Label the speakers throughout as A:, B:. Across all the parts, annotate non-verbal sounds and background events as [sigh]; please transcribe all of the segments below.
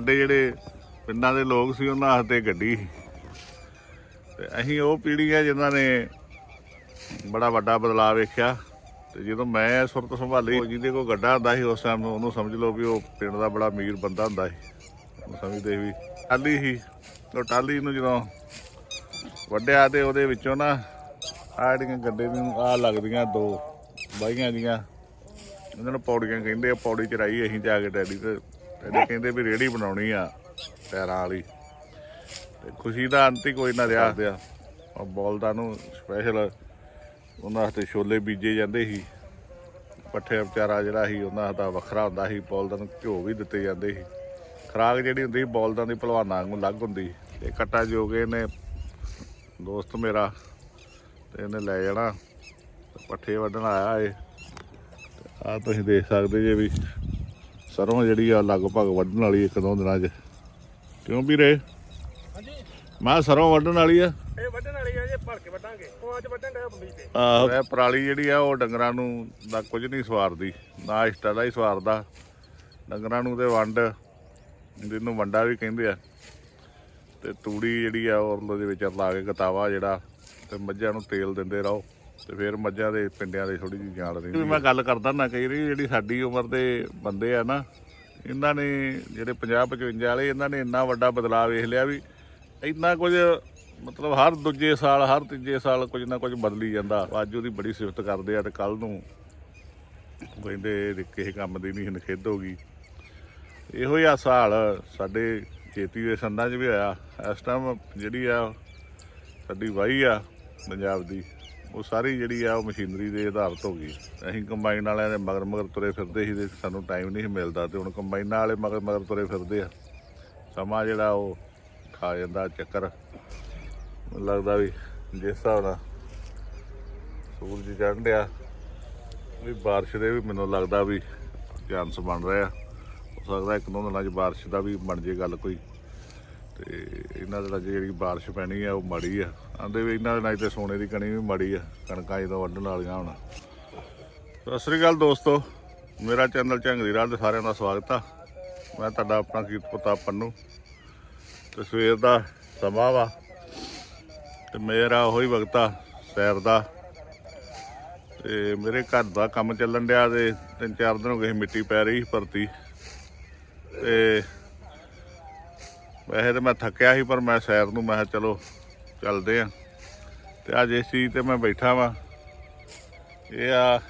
A: ਸਾਡੇ ਜਿਹੜੇ ਪਿੰਡਾਂ ਦੇ ਲੋਕ ਸੀ, ਉਹਨਾਂ ਹੱਥੇ ਗੱਡੀ ਸੀ। ਤੇ ਅਸੀਂ ਉਹ ਪੀੜ੍ਹੀ ਆ ਜਿਨ੍ਹਾਂ ਨੇ ਬੜਾ ਵੱਡਾ ਬਦਲਾਅ ਵੇਖਿਆ। ਤੇ ਜਦੋਂ ਮੈਂ ਸੁਰਤ ਸੰਭਾਲੀ ਜਿਹਦੇ ਕੋਲ ਗੱਡਾ ਹੁੰਦਾ ਸੀ, ਉਸ ਟਾਈਮ ਉਹਨੂੰ ਸਮਝ ਲਓ ਵੀ ਉਹ ਪਿੰਡ ਦਾ ਬੜਾ ਅਮੀਰ ਬੰਦਾ ਹੁੰਦਾ ਸੀ। ਉਹ ਸਮਝਦੇ ਵੀ ਟਾਲੀ ਸੀ। ਉਹ ਟਾਲੀ ਨੂੰ ਜਦੋਂ ਵੱਡਿਆ ਤੇ ਉਹਦੇ ਵਿੱਚੋਂ ਨਾ ਆਹ ਜਿਹੜੀਆਂ ਗੱਡੇ ਨੂੰ ਆ ਲੱਗਦੀਆਂ ਦੋ ਬਾਈਆਂ ਦੀਆਂ ਉਹਨਾਂ ਨੂੰ ਪੌੜੀਆਂ ਕਹਿੰਦੇ ਆ, ਪੌੜੀ ਚਰਾਈ ਅਸੀਂ ਜਾ ਕੇ ਡੈਡੀ ਤੇ ਡੈਡੀ ਕਹਿੰਦੇ ਵੀ ਰੇੜੀ ਬਣਾਉਣੀ ਆ ਟਾਇਰਾਂ ਵਾਲੀ। ਤੇ ਖੁਸ਼ੀ ਦਾ ਅੰਤ ਹੀ ਕੋਈ ਨਾ ਰਿਹਾ। ਦਿਆ ਉਹ ਬੋਲਦਾ ਨੂੰ ਸਪੈਸ਼ਲ ਉਹਨਾਂ ਹੱਥੇ ਛੋਲੇ ਬੀਜੇ ਜਾਂਦੇ ਸੀ। ਪੱਠੇ ਵਿਚਾਰਾ ਜਿਹੜਾ ਸੀ ਉਹਨਾਂ ਦਾ ਵੱਖਰਾ ਹੁੰਦਾ ਸੀ। ਬੋਲਦਾਂ ਨੂੰ ਘਿਓ ਵੀ ਦਿੱਤੇ ਜਾਂਦੇ ਸੀ। ਖਰਾਕ ਜਿਹੜੀ ਹੁੰਦੀ ਸੀ ਬੋਲਦਾਂ ਦੀ ਭਲਵਾਨਾਂ ਵਾਂਗੂ ਲੱਗ ਹੁੰਦੀ। ਤੇ ਕੱਟਾ ਜੋਗੇ ਨੇ ਦੋਸਤ ਮੇਰਾ ਤੇ ਇਹਨੇ ਲੈ ਜਾਣਾ। ਪੱਠੇ ਵੱਢਣ ਆਇਆ ਏ ਆ ਤੁਸੀਂ ਦੇਖ ਸਕਦੇ ਜੇ ਵੀ ਸਰੋਂ ਜਿਹੜੀ ਆ ਲਗਭਗ ਵੱਢਣ ਵਾਲੀ ਇੱਕ ਦੋ ਦਿਨਾਂ 'ਚ। ਕਿਉਂ ਵੀਰੇ?
B: ਹਾਂਜੀ।
A: ਮੈਂ ਕਿਹਾ ਸਰੋਂ ਵੱਢਣ ਵਾਲੀ ਆ।
B: ਇਹ ਵੱਢਣ ਵਾਲੀ ਆ ਜੇ ਭੜ ਕੇ ਵੱਢਾਂਗੇ। ਉਹ ਅੱਜ ਵੱਢਣ ਡਿਆ ਬੰਬੀ ਤੇ
A: ਆਹੋ। ਇਹ ਪਰਾਲੀ ਜਿਹੜੀ ਆ ਉਹ ਡੰਗਰਾਂ ਨੂੰ ਦਾ ਕੁਝ ਨਹੀਂ ਸਵਾਰਦੀ ਨਾ ਇਸ਼ਟਾ ਦਾ ਹੀ ਸਵਾਰਦਾ। ਡੰਗਰਾਂ ਨੂੰ ਤੇ ਵੰਡ ਜਿਹਨੂੰ ਵੰਡਾ ਵੀ ਕਹਿੰਦੇ ਆ। ਤੇ ਤੂੜੀ ਜਿਹੜੀ ਆ ਉਹ ਦੇ ਵਿੱਚ ਲਾ ਕੇ ਗਤਾਵਾ ਜਿਹੜਾ ਤੇ ਮੱਝਾਂ ਨੂੰ ਤੇਲ ਦਿੰਦੇ ਰਹੋ। ਤੇ ਫਿਰ ਮੱਝਾਂ ਦੇ ਪਿੰਡਿਆਂ ਦੇ ਥੋੜੀ ਜਿਹੀ ਜਾਣ ਰਹਿੰਦੀ ਮੈਂ ਗੱਲ ਕਰਦਾ ਨਾ ਕਈ ਵਾਰੀ ਜਿਹੜੀ ਸਾਡੀ ਉਮਰ ਦੇ ਬੰਦੇ ਆ ਨਾ ਇਹਨਾਂ ਨੇ ਜਿਹੜੇ 50 55 ਵਾਲੇ ਇਹਨਾਂ ਨੇ ਇੰਨਾ ਵੱਡਾ ਬਦਲਾਅ ਵੇਖ ਲਿਆ ਵੀ ਇੰਨਾ ਕੁਝ ਮਤਲਬ ਹਰ ਦੂਜੇ ਸਾਲ ਹਰ ਤੀਜੇ ਸਾਲ ਕੁਝ ਨਾ ਕੁਝ ਬਦਲੀ ਜਾਂਦਾ। ਅੱਜ ਉਹਦੀ ਬੜੀ ਸਿਫਤ ਕਰਦੇ ਆ ਤੇ ਕੱਲ ਨੂੰ ਕਹਿੰਦੇ ਕਿਸੇ ਕੰਮ ਦੀ ਨਹੀਂ ਨਖੇਧ ਹੋ ਗਈ। ਇਹੋ ਹੀ ਆ ਹਾਲ ਸਾਡੇ ਖੇਤੀ ਦੇ ਸੰਦਾਂ 'ਚ ਵੀ ਹੋਇਆ। ਇਸ ਟਾਈਮ ਜਿਹੜੀ ਆ ਸਾਡੀ ਵਾਹੀ ਆ ਪੰਜਾਬ ਦੀ। ਉਹ ਸਾਰੀ ਜਿਹੜੀ ਆ, ਉਹ ਮਸ਼ੀਨਰੀ ਦੇ ਆਧਾਰਿਤ ਹੋ ਗਈ। ਅਸੀਂ ਕੰਬਾਈਨ ਵਾਲਿਆਂ ਦੇ ਮਗਰ ਮਗਰ ਤੁਰੇ ਫਿਰਦੇ ਸੀ ਤੇ ਸਾਨੂੰ ਟਾਈਮ ਨਹੀਂ ਮਿਲਦਾ ਤੇ ਹੁਣ ਕੰਬਾਈਨਾਂ ਵਾਲੇ ਮਗਰ ਮਗਰ ਤੁਰੇ ਫਿਰਦੇ ਆ। ਸਮਾਂ ਜਿਹੜਾ ਉਹ ਖਾ ਜਾਂਦਾ ਚੱਕਰ। ਮੈਨੂੰ ਲੱਗਦਾ ਵੀ ਜਿਸ ਹਿਸਾਬ ਨਾਲ ਸੂਰਜ ਚੜ੍ਹਨ ਡਿਆ ਵੀ ਬਾਰਿਸ਼ ਦੇ ਵੀ ਮੈਨੂੰ ਲੱਗਦਾ ਵੀ ਚਾਂਸ ਬਣ ਰਿਹਾ ਹੋ ਸਕਦਾ ਇੱਕ ਦੋ ਦਿਨਾਂ 'ਚ ਬਾਰਿਸ਼ ਦਾ ਵੀ ਬਣ ਜੇ ਗੱਲ ਕੋਈ। ਤੇ ਇਹਨਾਂ ਦਿਨਾਂ 'ਚ ਜਿਹੜੀ ਬਾਰਿਸ਼ ਪੈਣੀ ਆ, ਉਹ ਮਾੜੀ ਆ। ਆਂਦੇ ਵੀ ਇਹਨਾਂ ਦੇ ਨਾਲ ਤੇ ਸੋਨੇ ਦੀ ਕਣੀ ਵੀ ਮਾੜੀ ਆ, ਕਣਕਾਂ ਜਦੋਂ ਵੱਢਣ ਵਾਲੀਆਂ ਹੁਣ। ਸਤਿ ਸ੍ਰੀ ਅਕਾਲ ਦੋਸਤੋ, ਮੇਰਾ ਚੈਨਲ ਝੰਗਦੀ ਰਾਹ ਦੇ ਸਾਰਿਆਂ ਦਾ ਸਵਾਗਤ ਆ। ਮੈਂ ਤੁਹਾਡਾ ਆਪਣਾ ਕੀਰਤ ਪ੍ਰਤਾਪ ਪੰਨੂ। ਤੇ ਸਵੇਰ ਦਾ ਸਮਾਂ ਵਾ, ਤੇ ਮੇਰਾ ਉਹੀ ਵਕਤ ਆ, ਸੈਰ ਦਾ। ਤੇ ਮੇਰੇ ਘਰ ਦਾ ਕੰਮ ਚੱਲਣ ਡਿਆ ਤੇ ਤਿੰਨ ਚਾਰ ਦਿਨ ਹੋ ਗਏ ਸੀ ਮਿੱਟੀ ਪੈ ਰਹੀ ਸੀ, ਭਰਤੀ। ਤੇ ਵੈਸੇ ਤਾਂ ਮੈਂ ਥੱਕਿਆ ਸੀ, ਪਰ ਮੈਂ ਸੈਰ ਨੂੰ, ਮੈਂ ਕਿਹਾ ਚਲੋ ਚੱਲਦੇ ਆ। ਤੇ ਅੱਜ ਇਸ ਚੀਜ਼ ਤੇ ਮੈਂ ਬੈਠਾ ਵਾਂ। ਇਹ ਆ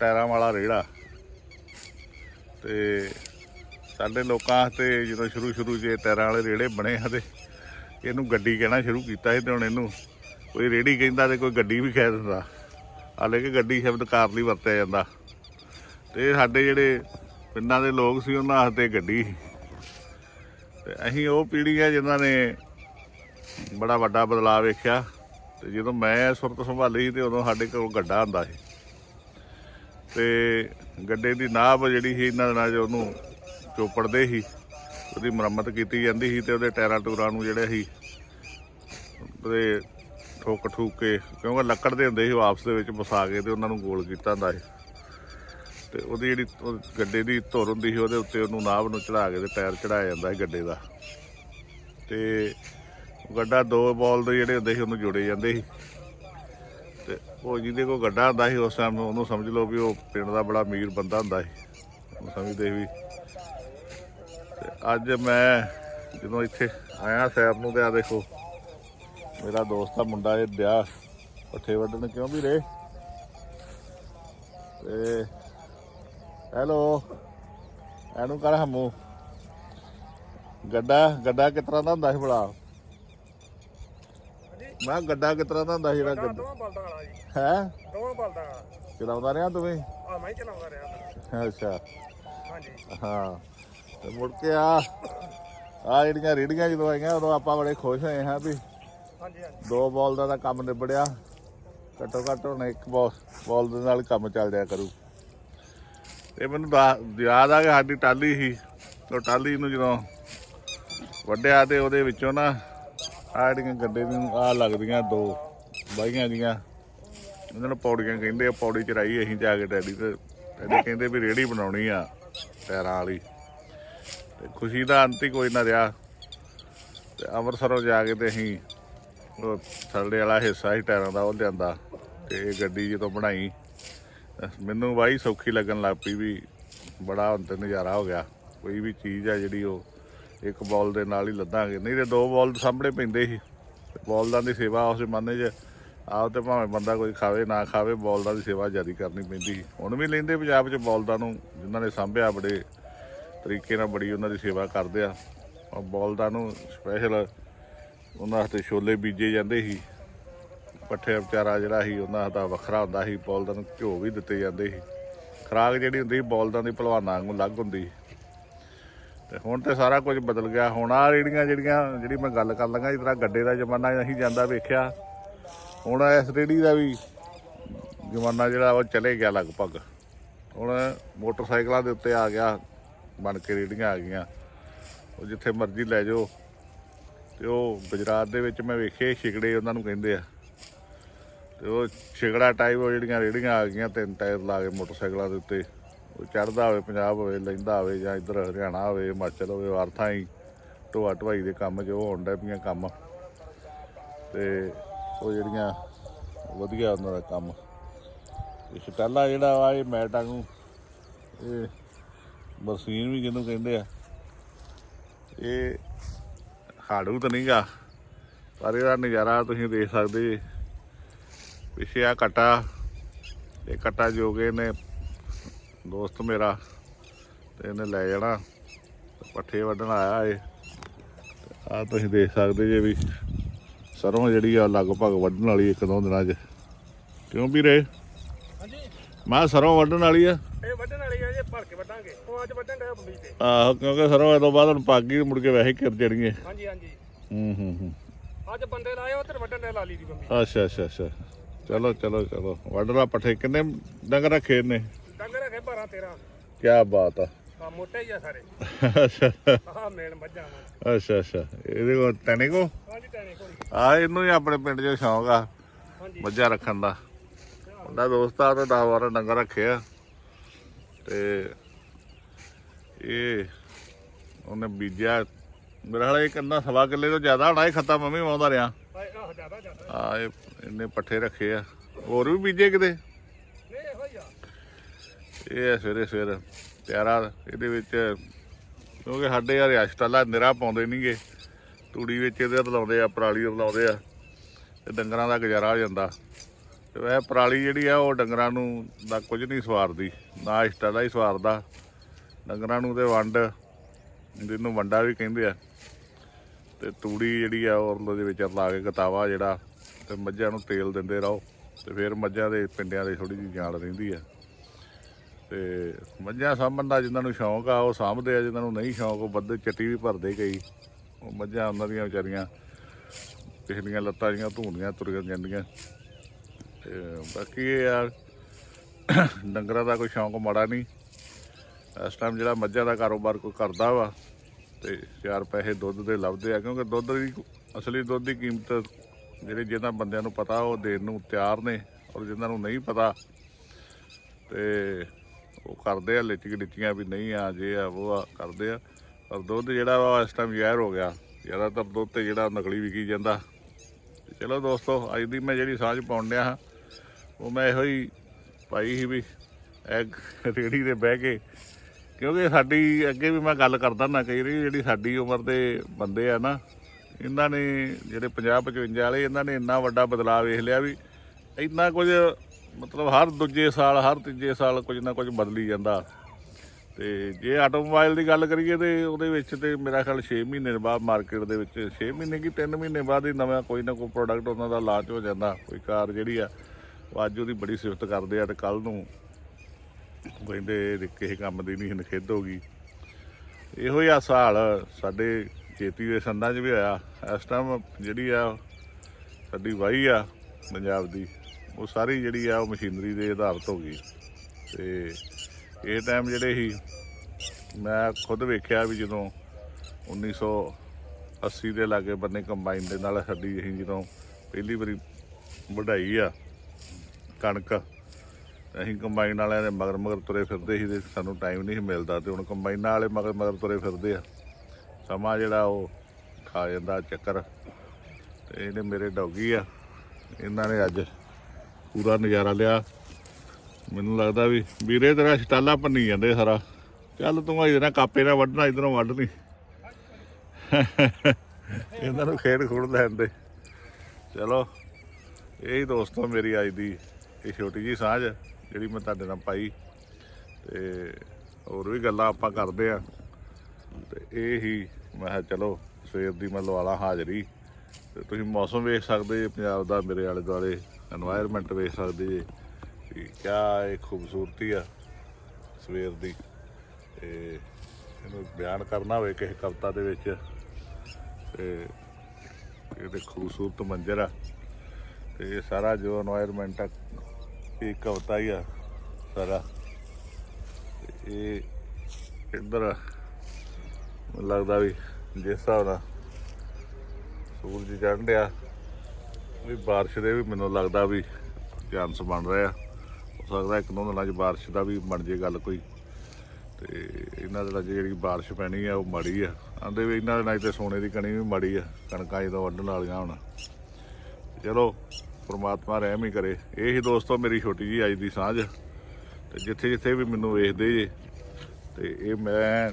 A: ਟਾਇਰਾਂ ਵਾਲਾ ਰੇੜਾ। ਤੇ ਸਾਡੇ ਲੋਕਾਂ ਤੇ ਜਦੋਂ ਸ਼ੁਰੂ ਸ਼ੁਰੂ 'ਚ ਇਹ ਟਾਇਰਾਂ ਵਾਲੇ ਰੇੜੇ ਬਣੇ ਆ ਤੇ ਇਹਨੂੰ ਗੱਡੀ ਕਹਿਣਾ ਸ਼ੁਰੂ ਕੀਤਾ ਸੀ ਤੇ ਹੁਣ ਇਹਨੂੰ ਕੋਈ ਰੇੜੀ ਕਹਿੰਦਾ ਤੇ ਕੋਈ ਗੱਡੀ ਵੀ ਕਹਿ ਦਿੰਦਾ। ਹਾਲੇ ਕਿ ਗੱਡੀ ਸ਼ਬਦ ਕਾਰ ਲਈ ਵਰਤਿਆ ਜਾਂਦਾ। ਤੇ ਸਾਡੇ ਜਿਹੜੇ ਪਿੰਡਾਂ ਦੇ ਲੋਕ ਸੀ, ਉਹਨਾਂ ਹੱਥੇ ਗੱਡੀ ਸੀ। ਤੇ ਅਸੀਂ ਉਹ ਪੀੜ੍ਹੀ ਆ ਜਿਨ੍ਹਾਂ ਨੇ ਬੜਾ ਵੱਡਾ ਬਦਲਾਅ ਵੇਖਿਆ ਤੇ ਜਦੋਂ ਮੈਂ ਸੁਰਤ ਸੰਭਾਲੀ ਤੇ ਉਦੋਂ ਸਾਡੇ ਕੋਲ ਗੱਡਾ ਹੁੰਦਾ ਸੀ। ਤੇ ਗੱਡੇ ਦੀ ਨਾਭ ਜਿਹੜੀ ਸੀ, ਇਹਨਾਂ ਨਾਲ 'ਚ ਉਹਨੂੰ ਚੋਪੜਦੇ ਸੀ, ਉਹਦੀ ਮੁਰੰਮਤ ਕੀਤੀ ਜਾਂਦੀ ਸੀ ਤੇ ਉਹਦੇ ਟਾਇਰਾਂ ਟੂਰਾਂ ਨੂੰ ਜਿਹੜੇ ਸੀ, ਉਹਦੇ ਠੋਕ ਠੂਕ ਕੇ ਕਿਉਂਕਿ ਲੱਕੜ ਦੇ ਹੁੰਦੇ ਸੀ ਉਹ ਆਪਸ ਦੇ ਵਿੱਚ ਫਸਾ ਕੇ ਤੇ ਉਹਨਾਂ ਨੂੰ ਗੋਲ ਕੀਤਾ ਹੁੰਦਾ ਸੀ। ਤੇ ਉਹਦੀ ਜਿਹੜੀ ਗੱਡੇ ਦੀ ਧੁਰ ਹੁੰਦੀ ਸੀ, ਉਹਦੇ ਉੱਤੇ ਉਹਨੂੰ ਨਾਭ ਨੂੰ ਚੜਾ ਕੇ ਤੇ ਟਾਇਰ ਚੜਾਇਆ ਜਾਂਦਾ ਸੀ ਗੱਡੇ ਦਾ। ਤੇ ਗੱਡਾ ਦੋ ਬੋਲ ਦੇ ਜਿਹੜੇ ਹੁੰਦੇ ਸੀ, ਉਹਨੂੰ ਜੋੜੇ ਜਾਂਦੇ ਸੀ। ਤੇ ਉਹ ਜਿਹਦੇ ਕੋਲ ਗੱਡਾ ਹੁੰਦਾ ਸੀ, ਉਸ ਟਾਈਮ ਉਹਨੂੰ ਸਮਝ ਲਓ ਵੀ ਉਹ ਪਿੰਡ ਦਾ ਬੜਾ ਅਮੀਰ ਬੰਦਾ ਹੁੰਦਾ ਸੀ। ਉਹਨੂੰ ਸਮਝਦੇ ਵੀ ਤੇ ਅੱਜ ਮੈਂ ਜਦੋਂ ਇੱਥੇ ਆਇਆ ਸੈਰ ਨੂੰ ਤੇ ਆ ਦੇਖੋ, ਮੇਰਾ ਦੋਸਤ ਦਾ ਮੁੰਡਾ ਇਹ ਵਿਆਹ ਪੱਠੇ ਵੱਢਣ ਕਿਉਂ ਵੀ ਰੇ ਤੇ ਹੈਲੋ। ਇਹਨੂੰ ਕਰ ਹਮੂ ਗੱਡਾ ਗੱਡਾ ਕਿਸ ਤਰ੍ਹਾਂ ਦਾ ਹੁੰਦਾ ਸੀ ਭਲਾ? ਮੈਂ ਗੱਡਾ ਕਿਸ ਤਰ੍ਹਾਂ ਦਾ ਹੁੰਦਾ ਸੀ ਜਿਹੜਾ ਗੱਡਾ
B: ਦੋਵਾਂ ਬਲਦਾਂ ਵਾਲਾ ਜੀ।
A: ਹੈ?
B: ਦੋਵਾਂ ਬਲਦਾਂ ਵਾਲਾ।
A: ਚਲਾਉਂਦਾ ਰਿਹਾ ਤੂੰ ਵੀ?
B: ਆ ਮੈਂ ਹੀ ਚਲਾਉਂਦਾ ਰਿਹਾ।
A: ਅੱਛਾ।
B: ਹਾਂਜੀ।
A: ਹਾਂ। ਤੇ ਮੁੜ ਕੇ ਆ ਆ ਜਿਹੜੀਆਂ ਰੇੜੀਆਂ ਜਦੋਂ ਆਈਆਂ ਉਦੋਂ ਆਪਾਂ ਬੜੇ ਖੁਸ਼ ਹੋਏ ਹਾਂ ਵੀ
B: ਹਾਂਜੀ ਹਾਂਜੀ।
A: ਦੋ ਬਾਲ ਦਾ ਤਾਂ ਕੰਮ ਨਿਬੜਿਆ। ਘੱਟੋ ਘੱਟ ਹੁਣ ਇੱਕ ਬਾਲ ਬਾਲ ਦੇ ਨਾਲ ਕੰਮ ਚੱਲ ਰਿਹਾ ਕਰੂ। ਤੇ ਮੈਨੂੰ ਦਾ- ਯਾਦ ਆ ਕਿ ਸਾਡੀ ਟਾਲੀ ਸੀ ਉਹ ਟਾਲੀ ਨੂੰ ਜਦੋਂ ਵੱਢਿਆ ਤੇ ਉਹਦੇ ਵਿੱਚੋਂ ਨਾ ਆ ਜਿਹੜੀਆਂ ਗੱਡੇ ਨੂੰ ਆ ਲੱਗਦੀਆਂ ਦੋ ਬਾਈਆਂ ਦੀਆਂ ਉਹਨਾਂ ਨੂੰ ਪੌੜੀਆਂ ਕਹਿੰਦੇ ਆ, ਪੌੜੀ ਚਰਾਈ ਅਸੀਂ ਜਾ ਕੇ ਡੈਡੀ ਤੇ, ਡੈਡੀ ਕਹਿੰਦੇ ਵੀ ਰੇੜੀ ਬਣਾਉਣੀ ਆ ਟਾਇਰਾਂ ਵਾਲੀ। ਤੇ ਖੁਸ਼ੀ ਦਾ ਅੰਤ ਹੀ ਕੋਈ ਨਾ ਰਿਹਾ। ਤੇ ਅੰਮ੍ਰਿਤਸਰੋਂ ਜਾ ਕੇ ਤੇ ਅਸੀਂ ਉਹ ਥੱਲੇ ਵਾਲਾ ਹਿੱਸਾ ਹੀ ਟਾਇਰਾਂ ਦਾ, ਉਹ ਲਿਆਂਦਾ ਤੇ ਇਹ ਗੱਡੀ ਜਦੋਂ ਬਣਾਈ ਮੈਨੂੰ ਵਾਹੀ ਸੌਖੀ ਲੱਗਣ ਲੱਗ ਪਈ ਵੀ ਬੜਾ ਹੁਣ ਤੇ ਨਜ਼ਾਰਾ ਹੋ ਗਿਆ। ਕੋਈ ਵੀ ਚੀਜ਼ ਆ ਜਿਹੜੀ ਉਹ ਇੱਕ ਬੋਲ ਦੇ ਨਾਲ ਹੀ ਲੱਦਾਂਗੇ। ਨਹੀਂ ਤੇ ਦੋ ਬੋਲ ਸਾਹਮਣੇ ਪੈਂਦੇ ਸੀ। ਤੇ ਦੀ ਸੇਵਾ ਉਸ ਜ਼ਮਾਨੇ 'ਚ ਆਪ ਤੇ ਭਾਵੇਂ ਬੰਦਾ ਕੋਈ ਖਾਵੇ, ਨਾ ਖਾਵੇ, ਬੋਲਦਾਂ ਦੀ ਸੇਵਾ ਜਾਰੀ ਕਰਨੀ ਪੈਂਦੀ ਸੀ। ਹੁਣ ਵੀ ਲੈਂਦੇ ਪੰਜਾਬ 'ਚ ਬੋਲਦਾਂ ਨੂੰ, ਜਿਨ੍ਹਾਂ ਨੇ ਸਾਂਭਿਆ ਬੜੇ ਤਰੀਕੇ ਨਾਲ ਬੜੀ ਉਹਨਾਂ ਦੀ ਸੇਵਾ ਕਰਦੇ ਆ। ਉਹ ਬੋਲਦਾਂ ਨੂੰ ਸਪੈਸ਼ਲ ਉਹਨਾਂ ਵਾਸਤੇ ਛੋਲੇ ਬੀਜੇ ਜਾਂਦੇ ਸੀ। ਪੱਠੇ ਵਿਚਾਰਾ ਜਿਹੜਾ ਸੀ, ਉਹਨਾਂ ਦਾ ਵੱਖਰਾ ਹੁੰਦਾ ਸੀ, ਬੋਲਦਾਂ ਨੂੰ ਘਿਓ ਵੀ ਦਿੱਤੇ ਜਾਂਦੇ ਸੀ। ਖਰਾਕ ਜਿਹੜੀ ਹੁੰਦੀ ਸੀ, ਬੋਲਦਾਂ ਦੀ ਭਲਵਾਨਾਂ ਵਾਂਗੂ ਅਲੱਗ ਹੁੰਦੀ ਸੀ। ਤੇ ਹੁਣ ਤੇ ਸਾਰਾ ਕੁਝ ਬਦਲ ਗਿਆ। ਹੁਣ ਆ ਰੇੜੀਆਂ ਜਿਹੜੀਆਂ, ਜਿਹੜੀ ਮੈਂ ਗੱਲ ਕਰ ਲੱਗਾ ਜਿਸ ਤਰ੍ਹਾਂ ਗੱਡੇ ਦਾ ਜ਼ਮਾਨਾ ਅਸੀਂ ਜਾਂਦਾ ਵੇਖਿਆ। ਹੁਣ ਇਸ ਰੇੜੀ ਦਾ ਵੀ ਜ਼ਮਾਨਾ ਜਿਹੜਾ, ਉਹ ਚਲੇ ਗਿਆ ਲਗਭਗ। ਹੁਣ ਮੋਟਰਸਾਈਕਲਾਂ ਦੇ ਉੱਤੇ ਆ ਗਿਆ, ਬਣ ਕੇ ਰੇੜੀਆਂ ਆ ਗਈਆਂ। ਉਹ ਜਿੱਥੇ ਮਰਜ਼ੀ ਲੈ ਜਾਓ। ਤੇ ਉਹ ਗੁਜਰਾਤ ਦੇ ਵਿੱਚ ਮੈਂ ਵੇਖੇ ਛਿਗੜੇ ਉਹਨਾਂ ਨੂੰ ਕਹਿੰਦੇ ਆ। ਤੇ ਉਹ ਛਿਗੜਾ ਟਾਈਪ ਉਹ ਜਿਹੜੀਆਂ ਰੇੜੀਆਂ ਆ ਗਈਆਂ, ਤਿੰਨ ਟਾਇਰ ਲਾ ਕੇ ਮੋਟਰਸਾਈਕਲਾਂ ਦੇ ਉੱਤੇ। ਉਹ ਚੜਦਾ ਹੋਵੇ, ਪੰਜਾਬ ਹੋਵੇ, ਲੈਂਦਾ ਹੋਵੇ ਜਾਂ ਇੱਧਰ ਹਰਿਆਣਾ ਹੋਵੇ, ਹਿਮਾਚਲ ਹੋਵੇ, ਹਰ ਥਾਂ ਹੀ ਢੋਆ ਢਵਾਈ ਦੇ ਕੰਮ ਜੋ ਹੋਣ ਡੈ ਪਈਆਂ ਕੰਮ। ਤੇ ਉਹ ਜਿਹੜੀਆਂ ਵਧੀਆ ਉਹਨਾਂ ਦਾ ਕੰਮ। ਇਹ ਸਟਾਲਾ ਜਿਹੜਾ ਵਾ ਇਹ ਮੈਟਾਂ ਨੂੰ ਇਹ ਬਰਸੀਨ ਵੀ ਜਿਹਨੂੰ ਕਹਿੰਦੇ ਆ, ਇਹ ਹਾੜੂ ਤਾਂ ਨਹੀਂਗਾ ਪਰ ਇਹਦਾ ਨਜ਼ਾਰਾ ਤੁਸੀਂ ਦੇਖ ਸਕਦੇ ਪਿੱਛੇ ਆ ਕਟਾ ਇਹ ਕਟਾ ਜੋਗੇ ਨੇ ਦੋਸਤ ਮੇਰਾ ਤੇ ਇਹਨੇ ਲੈ ਜਾਣਾ ਪੱਠੇ ਵੱਢਣ ਆਇਆ ਏ ਆ ਤੁਸੀਂ ਦੇਖ ਸਕਦੇ ਜੇ ਵੀ ਸਰੋਂ ਜਿਹੜੀ ਆ ਲਗਭਗ ਵੱਢਣ ਵਾਲੀ ਇੱਕ ਦੋ ਦਿਨਾਂ 'ਚ। ਕਿਉਂ ਵੀ ਰੇ
B: ਹਾਂਜੀ।
A: ਮੈਂ ਸਰੋਂ ਵੱਢਣ ਵਾਲੀ ਆ?
B: ਇਹ ਵੱਢਣ ਵਾਲੀ ਆ ਜੇ ਭਰ ਕੇ ਵੱਢਾਂਗੇ। ਉਹ ਅੱਜ ਵੱਢਣ ਡਿਆ ਬੰਬੀ ਤੇ।
A: ਆਹੋ ਕਿਉਂਕਿ ਸਰੋਂ ਇਹ ਤੋਂ ਬਾਅਦ ਹੁਣ ਪੱਗ ਹੀ ਮੁੜ ਕੇ ਵੈਸੇ ਕਿਰ ਜੜੀਏ
B: ਹਾਂਜੀ ਹਾਂਜੀ।
A: ਹੂੰ ਹੂੰ ਹੂੰ।
B: ਅੱਜ ਬੰਦੇ ਲਾਏ ਉਧਰ ਵੱਢਣ ਡਿਆ ਲਾਲੀ ਦੀ ਬੰਬੀ
A: ਅੱਛਾ ਅੱਛਾ ਅੱਛਾ। ਚਲੋ ਚਲੋ ਚਲੋ। ਲਾ ਪੱਠੇ। ਕਿੰਨੇ ਡੰਗਰ ਰੱਖੇ ਨੇ
B: ਡੰਗਰ ਹੈਗੇ 12 13
A: ਕੀ ਬਾਤ ਆ।
B: ਆ ਮੋਟੇ ਹੀ ਆ ਸਾਰੇ।
A: ਅੱਛਾ।
B: ਆਹ ਮੇਨ ਮੱਝਾਂ।
A: ਅੱਛਾ ਅੱਛਾ। ਇਹਦੇ ਕੋਲ ਤੈਨੇ ਕੋ?
B: ਹਾਂਜੀ ਟੈਣੇ ਕੋਲ
A: ਆ। ਇਹਨੂੰ ਹੀ ਆਪਣੇ ਪਿੰਡ 'ਚ ਸ਼ੌਂਕ ਆ ਮੱਝਾਂ ਰੱਖਣ ਦਾ। ਦੋਸਤ ਆ ਤਾਂ 10 12 ਡੰਗਰ ਰੱਖੇ ਆ। ਤੇ ਇਹ ਉਹਨੇ ਬੀਜਿਆ। ਮੇਰਾ ਹਾਲੇ ਇਹ ਕੰਨਾ ਸਵਾ ਕਿੱਲੇ ਤੋਂ ਜ਼ਿਆਦਾ ਹੋਣਾ ਇਹ ਖੱਤਾ ਮੰਮੀ ਵਾਉਂਦਾ ਰਿਹਾ। ਆ ਇਹ ਇਹਨੇ ਪੱਠੇ ਰੱਖੇ ਆ। ਹੋਰ ਵੀ ਬੀਜੇ ਕਿਤੇ?
B: ਇਹੋ ਹੀ ਆ।
A: ਸਵੇਰੇ ਸਵੇਰੇ ਪਿਆਰਾ ਇਹਦੇ ਵਿੱਚ ਕਿਉਂਕਿ ਸਾਡੇ ਯਾਰ ਰਿਆਸ਼ਟਾਲਾ ਨਿਰਾ ਪਾਉਂਦੇ ਨਹੀਂਗੇ ਤੂੜੀ ਵਿੱਚ ਇਹਦੇ ਰਲਾਉਂਦੇ ਆ ਪਰਾਲੀ ਰਲਾਉਂਦੇ ਆ ਤੇ ਡੰਗਰਾਂ ਦਾ ਗੁਜ਼ਾਰਾ ਹੋ ਜਾਂਦਾ। ਤੇ ਇਹ ਪਰਾਲੀ ਜਿਹੜੀ ਆ ਉਹ ਡੰਗਰਾਂ ਨੂੰ ਦਾ ਕੁਝ ਨਹੀਂ ਸਵਾਰਦੀ ਨਾ ਇਸ਼ਟਾਲਾ ਹੀ ਸਵਾਰਦਾ। ਡੰਗਰਾਂ ਨੂੰ ਤੇ ਵੰਡ ਜਿਹਨੂੰ ਵੰਡਾ ਵੀ ਕਹਿੰਦੇ ਆ। ਤੇ ਤੂੜੀ ਜਿਹੜੀ ਆ ਉਹ ਉਹਦੇ ਵਿੱਚ ਲਾ ਕੇ ਗਤਾਵਾ ਜਿਹੜਾ, ਤੇ ਮੱਝਾਂ ਨੂੰ ਤੇਲ ਦਿੰਦੇ ਰਹੋ, ਤੇ ਫਿਰ ਮੱਝਾਂ ਦੇ ਪਿੰਡਿਆਂ ਦੇ ਥੋੜੀ ਜਿਹੀ ਜਾਨ ਰਹਿੰਦੀ ਆ। ਤੇ ਮੱਝਾਂ ਸਾਂਭਣ ਦਾ ਜਿਨ੍ਹਾਂ ਨੂੰ ਸ਼ੌਂਕ ਆ, ਉਹ ਸਾਂਭਦੇ ਆ, ਜਿਨ੍ਹਾਂ ਨੂੰ ਨਹੀਂ ਸ਼ੌਂਕ, ਉਹ ਬੱਦੇ ਚੱਟੀ ਵੀ ਭਰਦੇ ਕਈ। ਉਹ ਮੱਝਾਂ ਉਹਨਾਂ ਦੀਆਂ ਵਿਚਾਰੀਆਂ ਪਿਛਲੀਆਂ ਲੱਤਾਂ ਜੀਆਂ ਧੂਣੀਆਂ ਤੁਰ ਜਾਂਦੀਆਂ। ਤੇ ਬਾਕੀ ਇਹ ਯਾਰ ਡੰਗਰਾਂ ਦਾ ਕੋਈ ਸ਼ੌਂਕ ਮਾੜਾ ਨਹੀਂ। ਇਸ ਟਾਈਮ ਜਿਹੜਾ ਮੱਝਾਂ ਦਾ ਕਾਰੋਬਾਰ ਕੋਈ ਕਰਦਾ ਵਾ ਤੇ ਚਾਰ ਪੈਸੇ ਦੁੱਧ ਦੇ ਲੱਭਦੇ ਆ, ਕਿਉਂਕਿ ਦੁੱਧ ਦੀ ਅਸਲੀ ਦੁੱਧ ਦੀ ਕੀਮਤ ਜਿਹੜੇ ਜਿਹਨਾਂ ਬੰਦਿਆਂ ਨੂੰ ਪਤਾ, ਉਹ ਦੇਣ ਨੂੰ ਤਿਆਰ ਨੇ ਔਰ ਜਿਨ੍ਹਾਂ ਨੂੰ ਨਹੀਂ ਪਤਾ। ਤੇ ਉਹ ਕਰਦੇ ਆ ਲਿਚਕ ਲਿਚੀਆਂ ਵੀ ਨਹੀਂ ਆ, ਜੇ ਆ, ਉਹ ਆ, ਕਰਦੇ ਆ। ਪਰ ਦੁੱਧ ਜਿਹੜਾ ਵਾ, ਇਸ ਟਾਈਮ ਜ਼ਹਿਰ ਹੋ ਗਿਆ। ਜ਼ਿਆਦਾਤਰ ਦੁੱਧ ਤੇ ਜਿਹੜਾ ਨਕਲੀ ਵਿਕੀ ਜਾਂਦਾ। ਚਲੋ ਦੋਸਤੋ, ਅੱਜ ਦੀ ਮੈਂ ਜਿਹੜੀ ਸਾਂਝ ਪਾਉਣ ਡਿਆ ਹਾਂ, ਉਹ ਮੈਂ ਇਹੋ ਹੀ ਪਾਈ ਸੀ ਵੀ ਐਗ ਰੇੜੀ ਤੇ ਬਹਿ ਕੇ ਕਿਉਂਕਿ ਸਾਡੀ ਅੱਗੇ ਵੀ ਮੈਂ ਗੱਲ ਕਰਦਾ ਨਾ ਕਈ ਵਾਰੀ, ਜਿਹੜੀ ਸਾਡੀ ਉਮਰ ਦੇ ਬੰਦੇ ਆ ਨਾ, ਇਹਨਾਂ ਨੇ ਜਿਹੜੇ 50 55 ਵਾਲੇ, ਇਹਨਾਂ ਨੇ ਇੰਨਾ ਵੱਡਾ ਬਦਲਾਅ ਵੇਖ ਲਿਆ ਵੀ ਇੰਨਾ ਕੁਝ ਮਤਲਬ ਹਰ ਦੂਜੇ ਸਾਲ, ਹਰ ਤੀਜੇ ਸਾਲ ਕੁਝ ਨਾ ਕੁਝ ਬਦਲੀ ਜਾਂਦਾ। ਤੇ ਜੇ ਆਟੋਮੋਬਾਈਲ ਦੀ ਗੱਲ ਕਰੀਏ ਤੇ ਉਹਦੇ ਵਿੱਚ ਤੇ ਮੇਰਾ ਖਿਆਲ 6 ਮਹੀਨੇ ਬਾਅਦ ਮਾਰਕੀਟ ਦੇ ਵਿੱਚ 6 ਮਹੀਨੇ ਕੀ 3 ਮਹੀਨੇ ਬਾਅਦ ਹੀ ਨਵਾਂ ਕੋਈ ਨਾ ਕੋਈ ਪ੍ਰੋਡਕਟ ਉਹਨਾਂ ਦਾ ਲਾਂਚ ਹੋ ਜਾਂਦਾ, ਕੋਈ ਕਾਰ ਜਿਹੜੀ ਆ, ਉਹ ਅੱਜ ਉਹਦੀ ਬੜੀ ਸਿਫਤ ਕਰਦੇ ਆ ਤੇ ਕੱਲ ਨੂੰ ਕਹਿੰਦੇ ਕਿਸੇ ਕੰਮ ਦੀ ਨਹੀਂ ਨਖੇਧ ਹੋ ਗਈ। ਇਹੋ ਹੀ ਆ ਹਾਲ ਸਾਡੇ ਖੇਤੀ ਦੇ ਸੰਦਾਂ 'ਚ ਵੀ ਹੋਇਆ। ਇਸ ਟਾਈਮ ਜਿਹੜੀ ਆ, ਸਾਡੀ ਵਾਹੀ ਆ ਪੰਜਾਬ ਦੀ, ਉਹ ਸਾਰੀ ਜਿਹੜੀ ਆ, ਉਹ ਮਸ਼ੀਨਰੀ ਦੇ ਆਧਾਰਿਤ ਹੋ ਗਈ। ਤੇ ਇਹ ਟਾਈਮ ਜਿਹੜੇ ਸੀ, ਮੈਂ ਖੁਦ ਵੇਖਿਆ ਵੀ ਜਦੋਂ 1980 ਦੇ ਲਾਗੇ ਬੰਨੇ ਕੰਬਾਈਨ ਦੇ ਨਾਲ ਸਾਡੀ ਅਸੀਂ ਜਦੋਂ ਪਹਿਲੀ ਵਾਰੀ ਵਢਾਈ ਆ ਕਣਕ ਅਸੀਂ ਕੰਬਾਈਨ ਵਾਲਿਆਂ ਦੇ ਮਗਰ ਮਗਰ ਤੁਰੇ ਫਿਰਦੇ ਸੀ ਤੇ ਸਾਨੂੰ ਟਾਈਮ ਨਹੀਂ ਸੀ ਮਿਲਦਾ ਤੇ ਹੁਣ ਕੰਬਾਈਨਾਂ ਵਾਲੇ ਮਗਰ ਮਗਰ ਤੁਰੇ ਫਿਰਦੇ ਆ। ਸਮਾਂ ਜਿਹੜਾ ਉਹ ਖਾ ਜਾਂਦਾ ਚੱਕਰ ਤੇ ਇਹਨੇ ਮੇਰੇ ਡੌਗੀ ਆ। ਇਹਨਾਂ ਨੇ ਅੱਜ ਪੂਰਾ ਨਜ਼ਾਰਾ ਲਿਆ। ਮੈਨੂੰ ਲੱਗਦਾ ਵੀ ਵੀਰੇ ਤੇਰਾ ਸਟਾਲਾ ਭੰਨੀ ਜਾਂਦੇ ਸਾਰਾ। ਚੱਲ ਤੂੰ ਇਹਦੇ ਨਾਲ ਕਾਪੇ ਨਾਲ ਵੱਢਣਾ, ਇਧਰੋਂ ਵੱਢ ਨਹੀਂ ਇਹਨਾਂ ਨੂੰ ਖੇਡ ਖੁੜ ਲੈਣ ਦੇ। ਚਲੋ, ਇਹ ਹੀ ਦੋਸਤੋ ਮੇਰੀ ਅੱਜ ਦੀ ਇਹ ਛੋਟੀ ਜੀ ਸਾਂਝ। ਜਿਹੜੀ ਮੈਂ ਤੁਹਾਡੇ ਨਾਲ ਪਾਈ ਤੇ ਹੋਰ ਵੀ ਗੱਲਾਂ ਆਪਾਂ ਕਰਦੇ ਆ। ਤੇ ਇਹ ਹੀ ਮੈਂ ਕਿਹਾ ਚਲੋ, ਸਵੇਰ ਦੀ ਮੈਂ ਲਵਾਲਾ ਹਾਜ਼ਰੀ। ਤੇ ਤੁਸੀਂ ਮੌਸਮ ਵੇਖ ਸਕਦੇ ਪੰਜਾਬ ਦਾ ਮੇਰੇ ਆਲੇ ਦੁਆਲੇ এনवायरमेंट ਵੇਖ ਸਕਦੇ ਜੀ ਕਿ ਕਿਆ ਇਹ ਖੂਬਸੂਰਤੀ ਆ ਸਵੇਰ ਦੀ। ਤੇ ਇਹਨੂੰ ਬਿਆਨ ਕਰਨਾ ਹੋਵੇ ਕਿਸੇ ਕਵਿਤਾ ਦੇ ਵਿੱਚ। ਤੇ ਇਹ ਤੇ ਖੂਬਸੂਰਤ ਮੰਜ਼ਰ ਆ। ਤੇ ਇਹ ਸਾਰਾ ਜੋ এনवायरमेंट ਆ ਇਹ ਕਵਿਤਾ ਹੀ ਆ ਸਾਰਾ। ਇਹ ਇੱਧਰ ਮੈਨੂੰ ਲੱਗਦਾ ਵੀ ਜਿਸ ਹਿਸਾਬ ਨਾਲ ਸੂਰਜ ਚੜ੍ਹਨ ਡਿਆ ਵੀ ਬਾਰਿਸ਼ ਦੇ ਵੀ ਮੈਨੂੰ ਲੱਗਦਾ ਵੀ ਚਾਂਸ ਬਣ ਰਿਹਾ ਹੋ ਸਕਦਾ ਇੱਕ ਦੋ ਦਿਨਾਂ 'ਚ ਬਾਰਿਸ਼ ਦਾ ਵੀ ਬਣ ਜੇ ਗੱਲ ਕੋਈ। ਤੇ ਇਹਨਾਂ ਦੇ ਨਾਲ ਜਿਹੜੀ ਬਾਰਿਸ਼ ਪੈਣੀ ਆ, ਉਹ ਮਾੜੀ ਆ। ਆਂਦੇ ਵੀ ਇਹਨਾਂ ਦੇ ਨਾਲ ਤੇ ਸੋਨੇ ਦੀ ਕਣੀ ਵੀ ਮਾੜੀ ਆ, ਕਣਕਾਂ ਜਦੋਂ ਵੱਢਣ ਵਾਲੀਆਂ ਹੁਣ। ਚਲੋ ਪ੍ਰਮਾਤਮਾ ਰਹਿਮ ਹੀ ਕਰੇ। ਇਹ ਹੀ ਦੋਸਤੋ ਮੇਰੀ ਛੋਟੀ ਜੀ ਅੱਜ ਦੀ ਸਾਂਝ। ਤੇ ਜਿੱਥੇ ਜਿੱਥੇ ਵੀ ਮੈਨੂੰ ਵੇਖਦੇ ਜੇ, ਤੇ ਇਹ ਮੈਂ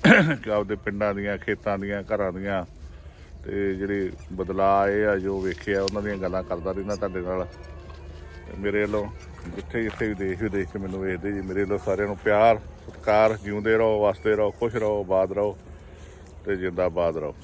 A: [coughs] ਆਪਦੇ ਪਿੰਡਾਂ ਦੀਆਂ, ਖੇਤਾਂ ਦੀਆਂ, ਘਰਾਂ ਦੀਆਂ, ਤੇ ਜਿਹੜੇ ਬਦਲਾਅ ਇਹ ਆ, ਜੋ ਵੇਖਿਆ ਉਹਨਾਂ ਦੀਆਂ ਗੱਲਾਂ ਕਰਦਾ ਰਹਿੰਦਾ ਤੁਹਾਡੇ ਨਾਲ। ਮੇਰੇ ਵੱਲੋਂ ਜਿੱਥੇ ਜਿੱਥੇ ਵੀ ਦੇਸ਼ ਵਿਦੇਸ਼ 'ਚ ਮੈਨੂੰ ਵੇਖਦੇ ਜੀ, ਮੇਰੇ ਵੱਲੋਂ ਸਾਰਿਆਂ ਨੂੰ ਪਿਆਰ, ਸਤਿਕਾਰ, ਜਿਉਂਦੇ ਰਹੋ ਵਸਦੇ ਰਹੋ, ਖੁਸ਼ ਰਹੋ, ਆਬਾਦ ਰਹੋ, ਤੇ ਜਿੰਦਾਬਾਦ ਰਹੋ।